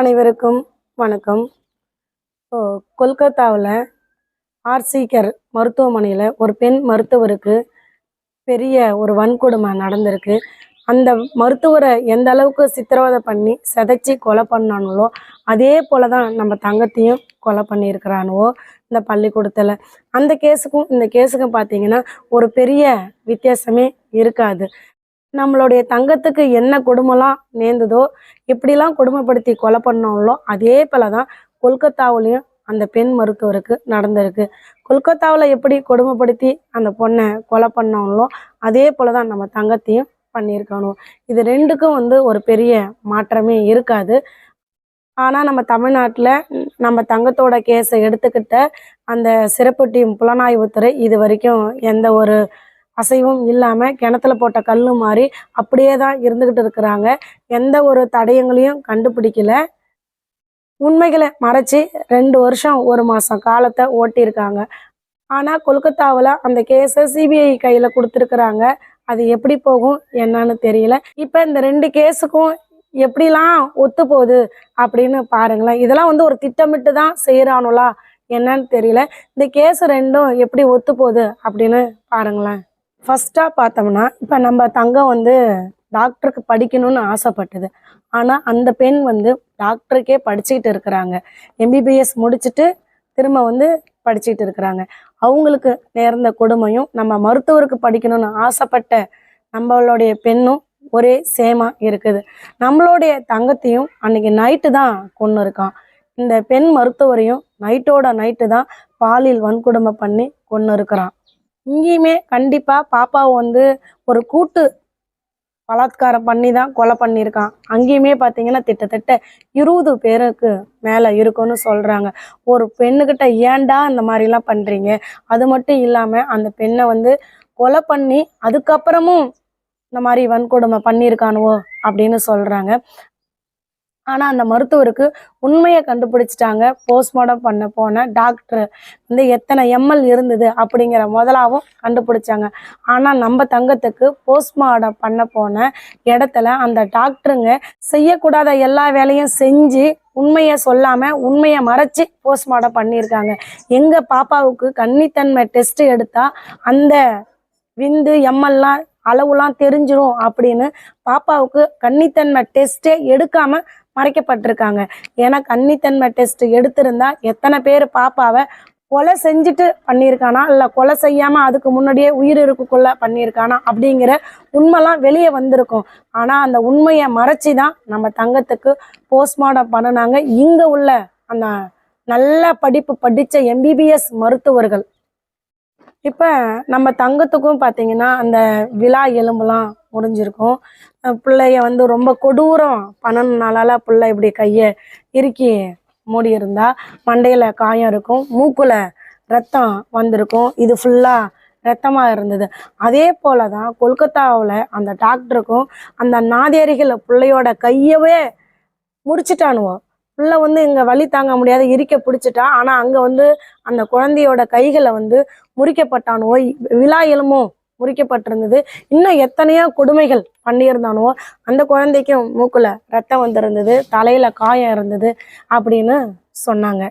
அனைவருக்கும் வணக்கம். இப்போ கொல்கத்தாவில் ஆர்சிகர் மருத்துவமனையில் ஒரு பெண் மருத்துவருக்கு பெரிய ஒரு வன்கொடுமை நடந்திருக்கு. அந்த மருத்துவரை எந்த அளவுக்கு சித்திரவதை பண்ணி சிதைச்சி கொலை பண்ணானுங்களோ அதே போல தான் நம்ம தங்கத்தையும் கொலை பண்ணியிருக்கிறானுவோ இந்த பள்ளிக்கூடத்தில். அந்த கேஸுக்கும் இந்த கேஸுக்கும் பார்த்தீங்கன்னா ஒரு பெரிய வித்தியாசமே இருக்காது. நம்மளுடைய தங்கத்துக்கு என்ன கொடுமைலாம் நேர்ந்ததோ எப்படிலாம் கொடுமைப்படுத்தி கொலை பண்ணோங்களோ அதே போல தான் கொல்கத்தாவிலையும் அந்த பெண் மருத்துவருக்கு நடந்திருக்கு. கொல்கத்தாவில் எப்படி கொடுமைப்படுத்தி அந்த பொண்ணை கொலை பண்ணோங்களோ அதே போல தான் நம்ம தங்கத்தையும் பண்ணியிருக்கணும். இது ரெண்டுக்கும் வந்து ஒரு பெரிய மாற்றமே இருக்காது. ஆனால் நம்ம தமிழ்நாட்டில் நம்ம தங்கத்தோட கேஸை எடுத்துக்கிட்ட அந்த சிறப்பு டீம் புலனாய்வுத்துறை இது வரைக்கும் எந்த ஒரு அசைவும் இல்லாமல் கிணத்துல போட்ட கல் மாதிரி அப்படியே தான் இருந்துக்கிட்டு இருக்கிறாங்க. எந்த ஒரு தடயங்களையும் கண்டுபிடிக்கல. உண்மைகளை மறைச்சி ரெண்டு வருஷம் ஒரு மாதம் காலத்தை ஓட்டியிருக்காங்க. ஆனால் கொல்கத்தாவில் அந்த கேஸை சிபிஐ கையில் கொடுத்துருக்குறாங்க. அது எப்படி போகும் என்னன்னு தெரியல. இப்போ இந்த ரெண்டு கேஸுக்கும் எப்படிலாம் ஒத்து போகுது அப்படின்னு பாருங்களேன். இதெல்லாம் வந்து ஒரு திட்டமிட்டு தான் செய்கிறானுலா என்னன்னு தெரியல. இந்த கேஸ் ரெண்டும் எப்படி ஒத்து போகுது அப்படின்னு பாருங்களேன். ஃபஸ்ட்டாக பார்த்தோம்னா இப்போ நம்ம தங்கம் வந்து டாக்டருக்கு படிக்கணும்னு ஆசைப்பட்டது. ஆனால் அந்த பெண் வந்து டாக்டருக்கே படிச்சுக்கிட்டு இருக்கிறாங்க. எம்பிபிஎஸ் முடிச்சுட்டு திரும்ப வந்து படிச்சுக்கிட்டு இருக்கிறாங்க. அவங்களுக்கு நேர்ந்த கொடுமையும் நம்ம மருத்துவருக்கு படிக்கணும்னு ஆசைப்பட்ட நம்மளுடைய பெண்ணும் ஒரே சேமாக இருக்குது. நம்மளுடைய தங்கத்தையும் அன்னைக்கு நைட்டு தான் கொண்டு இருக்கான். இந்த பெண் மருத்துவரையும் நைட்டோட நைட்டு தான் பாலியல் வன்கொடுமை பண்ணி கொண்டு இருக்கிறான். இங்கேயுமே கண்டிப்பாக பாப்பாவை வந்து ஒரு கூட்டு பலாத்காரம் பண்ணி தான் கொலை பண்ணியிருக்கான். அங்கேயுமே பார்த்தீங்கன்னா கிட்டத்தட்ட இருபது பேருக்கு மேலே இருக்குன்னு சொல்கிறாங்க ஒரு பெண்ணுக்கிட்ட ஏன்டா இந்த மாதிரிலாம் பண்ணுறீங்க அது மட்டும் இல்லாமல் அந்த பெண்ணை வந்து கொலை பண்ணி அதுக்கப்புறமும் இந்த மாதிரி வன்கொடுமை பண்ணியிருக்கானுவோ அப்படின்னு சொல்கிறாங்க ஆனால் அந்த மருத்துவருக்கு உண்மையை கண்டுபிடிச்சிட்டாங்க. போஸ்ட்மார்ட்டம் பண்ண போன டாக்டர் வந்து எத்தனை எம்எல் இருந்தது அப்படிங்கிற முதலாவும் கண்டுபிடிச்சாங்க. ஆனால் நம்ம தங்கத்துக்கு போஸ்ட்மார்ட்டம் பண்ண போன இடத்துல அந்த டாக்டருங்க செய்யக்கூடாத எல்லா வேலையும் செஞ்சு உண்மையை சொல்லாமல் உண்மையை மறைச்சி போஸ்ட்மார்ட்டம் பண்ணியிருக்காங்க. எங்கள் பாப்பாவுக்கு கன்னித்தன்மை டெஸ்ட் எடுத்தால் அந்த விந்து எம்எல்லாம் அளவுலாம் தெரிஞ்சிடும் அப்படின்னு பாப்பாவுக்கு கன்னித்தன்மை டெஸ்ட்டே எடுக்காமல் மறைக்கப்பட்டிருக்காங்க. ஏன்னா கன்னித்தன்மை டெஸ்ட் எடுத்திருந்தா எத்தனை பேர் பாப்பாவை கொலை செஞ்சுட்டு பண்ணியிருக்கானா? இல்லை கொலை செய்யாமல் அதுக்கு முன்னாடியே உயிர் இருக்குக்குள்ள பண்ணியிருக்கானா? அப்படிங்கிற உண்மைலாம் வெளியே வந்திருக்கும். ஆனால் அந்த உண்மையை மறைச்சி தான் நம்ம தங்கத்துக்கு போஸ்ட்மார்ட்டம் பண்ணினாங்க. இங்கே உள்ள அந்த நல்ல படிப்பு படித்த எம்பிபிஎஸ் மருத்துவர்கள். இப்போ நம்ம தங்கத்துக்கும் பார்த்தீங்கன்னா அந்த விழா எலும்புலாம் முடிஞ்சிருக்கும். பிள்ளைய வந்து ரொம்ப கொடூரம் பண்ணனால பிள்ளை இப்படி கையை இறுக்கி மூடி இருந்தா மண்டையில் காயம் இருக்கும் மூக்கில் ரத்தம் வந்திருக்கும். இது ஃபுல்லாக ரத்தமாக இருந்தது. அதே போல தான் கொல்கத்தாவில் அந்த டாக்டருக்கும் அந்த நாதேரிகள் பிள்ளையோட கையவே முடிச்சிட்டானுவோ பிள்ளை வந்து இங்கே வழி தாங்க முடியாத இறுக்க பிடிச்சிட்டா. ஆனால் அங்கே வந்து அந்த குழந்தையோட கைகளை வந்து முறிக்கப்பட்டானுவோ விழா எலும்பும் முறிக்கப்பட்டிருந்தது. இன்னும் எத்தனையோ கொடுமைகள் பண்ணியிருந்தானுவோ அந்த குழந்தைக்கும் மூக்குல ரத்தம் வந்திருந்தது தலையில காயம் இருந்தது அப்படின்னு சொன்னாங்க.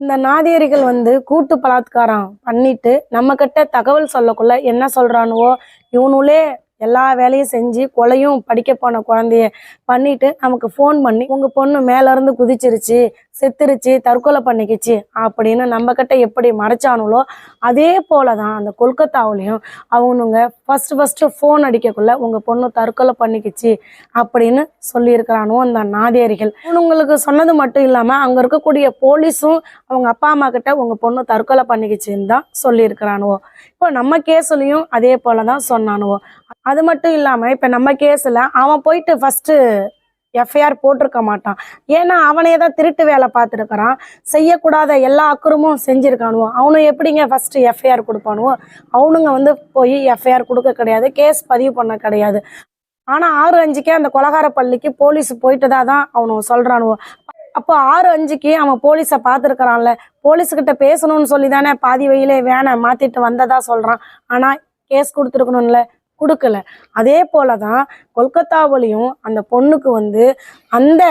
இந்த நாதியரிகள் வந்து கூட்டு பலாத்காரம் பண்ணிட்டு நம்ம கிட்ட தகவல் சொல்லக்குள்ள என்ன சொல்றானுவோ? இவனுலே எல்லா வேலையும் செஞ்சு கொலையும் படிக்க போன குழந்தைய பண்ணிட்டு நமக்கு ஃபோன் பண்ணி உங்க பொண்ணு மேல இருந்து குதிச்சிருச்சு. செத்துருச்சு தற்கொலை பண்ணிக்கிச்சு அப்படின்னு நம்ம கிட்ட எப்படி மறைச்சானுங்களோ அதே போல தான் அந்த கொல்கத்தாவுலேயும் அவனுங்க ஃபஸ்ட்டு ஃபஸ்ட்டு ஃபோன் அடிக்கக்குள்ளே உங்கள் பொண்ணு தற்கொலை பண்ணிக்கிச்சு அப்படின்னு சொல்லியிருக்கிறானோ அந்த நாதேரிகள். இவனுங்களுக்கு சொன்னது மட்டும் இல்லாமல் அங்கே இருக்கக்கூடிய போலீஸும் அவங்க அப்பா அம்மா கிட்ட உங்கள் பொண்ணு தற்கொலை பண்ணிக்கிச்சுன்னு தான் சொல்லியிருக்கிறானுவோ. இப்போ நம்ம கேஸ்லையும் அதே போல தான் சொன்னானுவோ. அது மட்டும் இல்லாமல் இப்போ நம்ம கேஸில் அவன் போயிட்டு ஃபஸ்ட்டு எஃப்ஐஆர் போட்டிருக்க மாட்டான். ஏன்னா அவனே தான் திருட்டு வேலை பார்த்துருக்கிறான். செய்யக்கூடாத எல்லா அக்குறமும் செஞ்சிருக்கானுவோ. அவனும் எப்படிங்க ஃபஸ்ட்டு எஃப்ஐஆர் கொடுப்பானுவோ? அவனுங்க வந்து போய் எஃப்ஐஆர் கொடுக்க கிடையாது. கேஸ் பதிவு பண்ண கிடையாது. ஆனால் ஆறு அஞ்சுக்கே அந்த கொலகார பள்ளிக்கு போலீஸ் போயிட்டு தான் அவனுங்க சொல்கிறானுவோ அப்போ ஆறு அஞ்சுக்கு அவன் போலீஸை பார்த்துருக்குறான்ல. போலீஸ்கிட்ட பேசணும்னு சொல்லி தானே பாதி வழியிலே வேனை மாற்றிட்டு வந்ததா சொல்கிறான் ஆனால் கேஸ் கொடுத்துருக்கணும்ல. கொடுக்கல. அதே போல தான் கொல்கத்தாவிலையும் அந்த பொண்ணுக்கு வந்து அந்த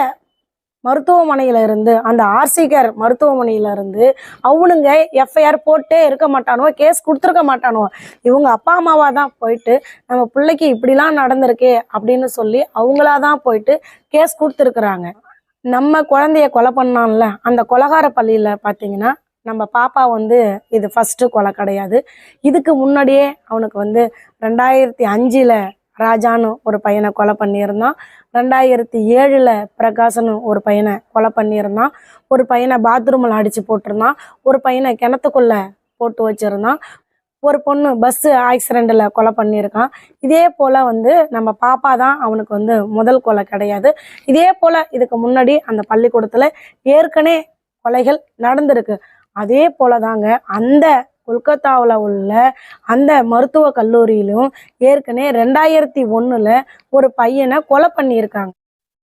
மருத்துவமனையில இருந்து அந்த ஆர்சிகர் மருத்துவமனையில இருந்து அவனுங்க எஃப்ஐஆர் போட்டே இருக்க மாட்டானுவோ கேஸ் கொடுத்துருக்க மாட்டானுவோ. இவங்க அப்பா அம்மாவா தான் போயிட்டு நம்ம பிள்ளைக்கு இப்படிலாம் நடந்திருக்கே அப்படின்னு சொல்லி அவங்களா தான் போயிட்டு கேஸ் கொடுத்துருக்குறாங்க. நம்ம குழந்தைய கொலை பண்ணான்ல அந்த கொலகார பள்ளியில பார்த்தீங்கன்னா நம்ம பாப்பா வந்து இது ஃபஸ்ட்டு கொலை கிடையாது. இதுக்கு முன்னாடியே அவனுக்கு வந்து ரெண்டாயிரத்தி அஞ்சில் ராஜான்னு ஒரு பையனை கொலை பண்ணியிருந்தான். ரெண்டாயிரத்தி ஏழில் பிரகாசன்னு ஒரு பையனை கொலை பண்ணியிருந்தான். ஒரு பையனை பாத்ரூமில் அடித்து போட்டிருந்தான். ஒரு பையனை கிணத்துக்குள்ளே போட்டு வச்சுருந்தான். ஒரு பொண்ணு பஸ்ஸு ஆக்சிடெண்ட்டில் கொலை பண்ணியிருக்கான். இதே போல் வந்து நம்ம பாப்பா தான் அவனுக்கு வந்து முதல் கொலை கிடையாது. இதே போல் இதுக்கு முன்னாடி அந்த பள்ளிக்கூடத்தில் ஏற்கனவே கொலைகள் நடந்திருக்கு. அதே போல தாங்க அந்த கொல்கத்தாவில் உள்ள அந்த மருத்துவ கல்லூரியிலும் ஏற்கனவே ரெண்டாயிரத்தி ஒன்றில் ஒரு பையனை கொலை பண்ணியிருக்காங்க.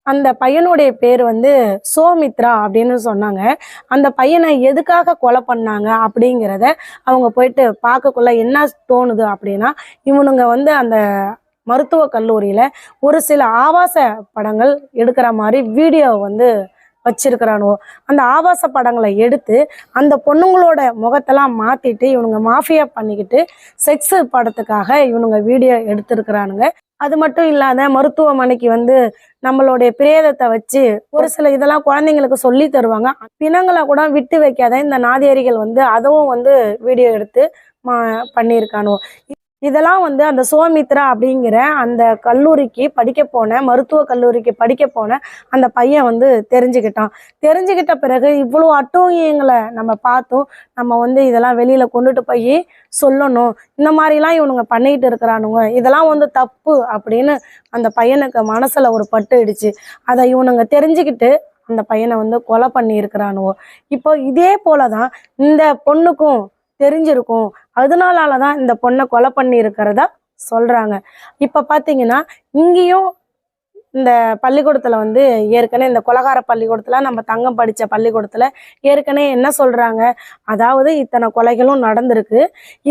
அந்த பையனுடைய பேர் வந்து சோமித்ரா அப்படின்னு சொன்னாங்க. அந்த பையனை எதுக்காக கொலை பண்ணாங்க அப்படிங்கிறத அவங்க போயிட்டு பார்க்கக்குள்ள என்ன தோணுது அப்படின்னா இவனுங்க வந்து அந்த மருத்துவ கல்லூரியில் ஒரு சில ஆபாச படங்கள் எடுக்கிற மாதிரி வீடியோ வந்து வச்சிருக்கிறானுவோ அந்த ஆபாச படங்களை எடுத்து அந்த பொண்ணுங்களோட முகத்தெல்லாம் மாத்திட்டு இவனுங்க மாஃபியா பண்ணிக்கிட்டு செக்ஸ் படத்துக்காக இவனுங்க வீடியோ எடுத்திருக்கிறானுங்க. அது மட்டும் இல்லாத மருத்துவமனைக்கு வந்து நம்மளுடைய பிரேதத்தை வச்சு ஒரு சில இதெல்லாம் குழந்தைங்களுக்கு சொல்லி தருவாங்க. பிணங்களை கூட விட்டு வைக்காத இந்த நாதியரிகள் வந்து அதுவும் வந்து வீடியோ எடுத்து மா பண்ணியிருக்கானுவோ. இதெல்லாம் வந்து அந்த சோமித்ரா அப்படிங்கிற அந்த கல்லூரிக்கு படிக்க போன மருத்துவ கல்லூரிக்கு படிக்க போன அந்த பையன் வந்து தெரிஞ்சுக்கிட்டான். தெரிஞ்சுக்கிட்ட பிறகு இவ்வளோ அட்டூழியங்களை நம்ம பார்த்தோம். நம்ம வந்து இதெல்லாம் வெளியில் கொண்டுட்டு போய் சொல்லணும். இந்த மாதிரிலாம் இவனுங்க பண்ணிக்கிட்டு இருக்கிறானுங்க. இதெல்லாம் வந்து தப்பு அப்படின்னு அந்த பையனுக்கு மனசில் ஒரு பட்டு இடிச்சு அதை இவனுங்க தெரிஞ்சுக்கிட்டு அந்த பையனை வந்து கொலை பண்ணியிருக்கிறானுவோ. இப்போ இதே போலதான் இந்த பொண்ணுக்கும் தெரிஞ்சிருக்கும். அதனால தான் இந்த பொண்ணை கொலை பண்ணி இருக்கிறதா சொல்கிறாங்க இப்போ பார்த்தீங்கன்னா இங்கேயும் இந்த பள்ளிக்கூடத்தில் வந்து ஏற்கனவே இந்த கொலகார பள்ளிக்கூடத்தில் நம்ம தங்கம் படித்த பள்ளிக்கூடத்தில் ஏற்கனவே என்ன சொல்கிறாங்க அதாவது இத்தனை கொலைகளும் நடந்திருக்கு.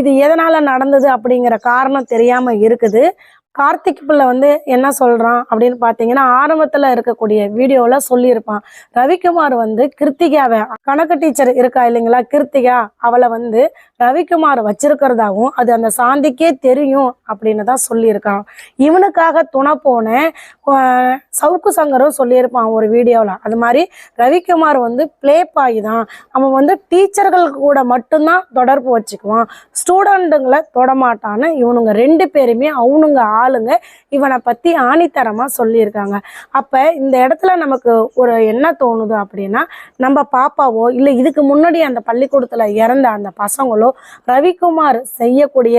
இது எதனால் நடந்தது அப்படிங்கிற காரணம் தெரியாமல் இருக்குது. கார்த்திக் பிள்ளை வந்து என்ன சொல்கிறான் அப்படின்னு பார்த்தீங்கன்னா ஆரம்பத்தில் இருக்கக்கூடிய வீடியோவில் சொல்லியிருப்பான். ரவிக்குமார் வந்து கிருத்திகாவை கணக்கு டீச்சர் இருக்கா இல்லைங்களா? கிருத்திகா அவளை வந்து ரவிக்குமார் வச்சிருக்கிறதாகவும் அது அந்த சாந்திக்கே தெரியும் அப்படின்னு தான் சொல்லியிருக்கான். இவனுக்காக துணை போன சவுக்கு சங்கரும் சொல்லியிருப்பான் ஒரு வீடியோவில் அது மாதிரி ரவிக்குமார் வந்து ப்ளே பாய் தான். அவன் வந்து டீச்சர்கள் கூட மட்டும்தான் தொடர்பு வச்சுக்குவான். ஸ்டூடெண்ட்டுங்களை தொடமாட்டான்னு இவனுங்க ரெண்டு பேருமே அவனுங்க ஆளுங்க இவனை பற்றி ஆணித்தரமாக சொல்லியிருக்காங்க. அப்போ இந்த இடத்துல நமக்கு ஒரு என்ன தோணுது அப்படின்னா நம்ம பாப்பாவோ இல்லை இதுக்கு முன்னாடி அந்த பள்ளிக்கூடத்தில் இறந்த அந்த பசங்களோ ரவிக்குமார் செய்யக்கூடிய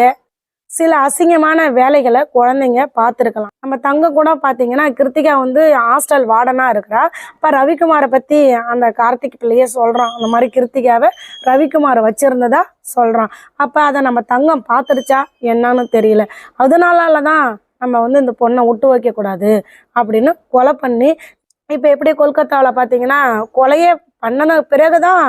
சில அசிங்கமான வேலைகளை குழந்தைங்க பார்த்துருக்கலாம். நம்ம தங்க கூட பார்த்தீங்கன்னா கிருத்திகா வந்து ஹாஸ்டல் வார்டனாக இருக்கிறா. இப்போ ரவிக்குமாரை பற்றி அந்த கார்த்திக் பிள்ளையே சொல்கிறான் அந்த மாதிரி கிருத்திகாவை ரவிக்குமாரை வச்சுருந்ததா சொல்கிறான் அப்போ அதை நம்ம தங்கம் பார்த்துருச்சா என்னன்னு தெரியல. அதனால தான் நம்ம வந்து இந்த பொண்ணை விட்டு வைக்கக்கூடாது அப்படின்னு கொலை பண்ணி இப்போ எப்படி கொல்கத்தாவில் பார்த்தீங்கன்னா கொலையே பண்ணின பிறகுதான்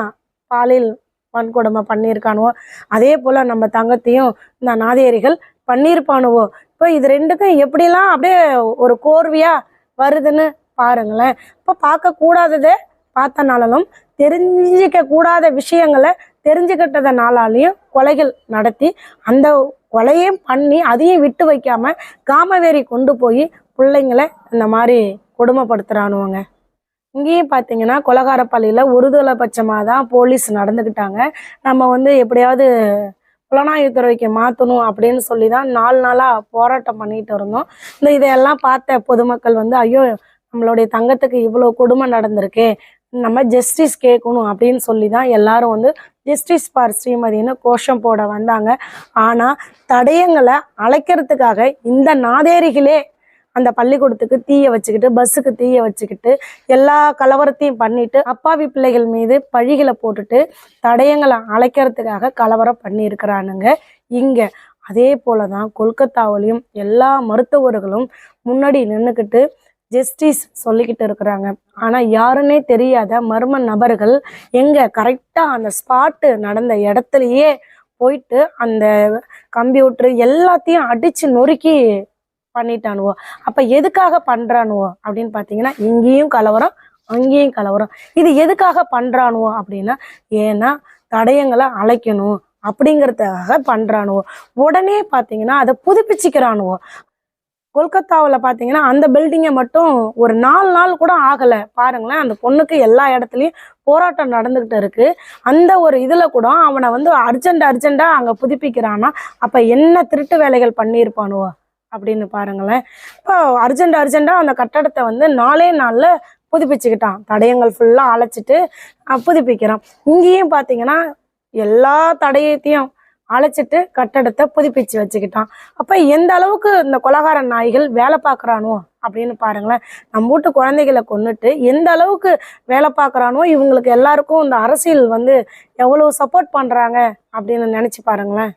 பாலியல் வன்கொடுமை பண்ணியிருக்கானுவோ அதே போல் நம்ம தங்கத்தையும் இந்த நாதேரிகள் பண்ணியிருப்பானுவோ இப்போ இது ரெண்டுக்கும் எப்படிலாம் அப்படியே ஒரு கோர்வையாக வருதுன்னு பாருங்களேன். இப்போ பார்க்கக்கூடாததை பார்த்தனாலும் தெரிஞ்சிக்க கூடாத விஷயங்களை தெரிஞ்சுக்கிட்டதுனாலையும் கொலைகள் நடத்தி அந்த கொலையும் பண்ணி அதையும் விட்டு வைக்காம காமவேரி கொண்டு போய் பிள்ளைங்களை இந்த மாதிரி கொடுமைப்படுத்துகிறானுவங்க இங்கேயும் பார்த்தீங்கன்னா கொலகாரப்பள்ளியில் ஒருதலைபட்சமாக தான் போலீஸ் நடந்துக்கிட்டாங்க நம்ம வந்து எப்படியாவது புலனாய்வுத்துறைக்கு மாற்றணும் அப்படின்னு சொல்லி தான் நாலு நாளாக போராட்டம் பண்ணிட்டு இருந்தோம். இந்த இதையெல்லாம் பார்த்த பொதுமக்கள் வந்து ஐயோ நம்மளுடைய தங்கத்துக்கு இவ்வளோ கொடுமை நடந்திருக்கே நம்ம ஜஸ்டிஸ் கேட்கணும் அப்படின்னு சொல்லி தான் எல்லாரும் வந்து ஜஸ்டிஸ் ஃபார் ஸ்ரீமதின்னு கோஷம் போட வந்தாங்க. ஆனால் தடயங்களை அழைக்கிறதுக்காக இந்த நாதேரிகளே அந்த பள்ளிக்கூடத்துக்கு தீயை வச்சுக்கிட்டு பஸ்ஸுக்கு தீயை வச்சுக்கிட்டு எல்லா கலவரத்தையும் பண்ணிட்டு அப்பாவி பிள்ளைகள் மீது பழிகளை போட்டுட்டு தடயங்களை அழைக்கிறதுக்காக கலவரம் பண்ணியிருக்கிறானுங்க. இங்கே அதே போல தான் கொல்கத்தாவிலையும் எல்லா மருத்துவர்களும் முன்னாடி நின்றுக்கிட்டு ஜஸ்டிஸ் சொல்லிக்கிட்டு இருக்கிறாங்க. ஆனால் யாருன்னே தெரியாத மர்ம நபர்கள் எங்கே கரெக்டாக அந்த ஸ்பாட்டு நடந்த இடத்துலையே போயிட்டு அந்த கம்ப்யூட்டர் எல்லாத்தையும் அடித்து நொறுக்கி பண்ணிட்டானுவோ? அப்ப எதுக்காக பண்றானுவோ? அப்படின்னு பாத்தீங்கன்னா இங்கேயும் கலவரம் அங்கேயும் கலவரம். இது எதுக்காக பண்றானுவோ அப்படின்னா ஏன்னா தடயங்களை அழைக்கணும் அப்படிங்கிறதுக்காக பண்றானுவோ. உடனே பார்த்தீங்கன்னா அதை புதுப்பிச்சுக்கிறானுவோ. கொல்கத்தாவில் பார்த்தீங்கன்னா அந்த பில்டிங்கை மட்டும் ஒரு நாலு நாள் கூட ஆகலை. பாருங்களேன் அந்த பொண்ணுக்கு எல்லா இடத்துலையும் போராட்டம் நடந்துக்கிட்டு இருக்கு. அந்த ஒரு இதில் கூட அவனை வந்து அர்ஜென்ட் அர்ஜென்ட்டாக அங்கே புதுப்பிக்கிறான்னா அப்போ என்ன திருட்டு வேலைகள் பண்ணியிருப்பானுவோ? அப்படின்னு பாருங்களேன். இப்போ அர்ஜென்ட் அர்ஜென்ட்டாக அந்த கட்டடத்தை வந்து நாலே நாளில் புதுப்பிச்சுக்கிட்டான். தடயங்கள் ஃபுல்லாக அழைச்சிட்டு புதுப்பிக்கிறான். இங்கேயும் பார்த்தீங்கன்னா எல்லா தடயத்தையும் அழைச்சிட்டு கட்டடத்தை புதுப்பிச்சு வச்சுக்கிட்டான். அப்போ எந்த அளவுக்கு இந்த கொலகார நாய்கள் வேலை பார்க்குறானோ அப்படின்னு பாருங்களேன். நம்ம வீட்டு குழந்தைகளை கொண்டுட்டு எந்த அளவுக்கு வேலை பார்க்குறானோ இவங்களுக்கு எல்லாருக்கும் இந்த அரசியல் வந்து எவ்வளோ சப்போர்ட் பண்ணுறாங்க அப்படின்னு நினச்சி பாருங்களேன்.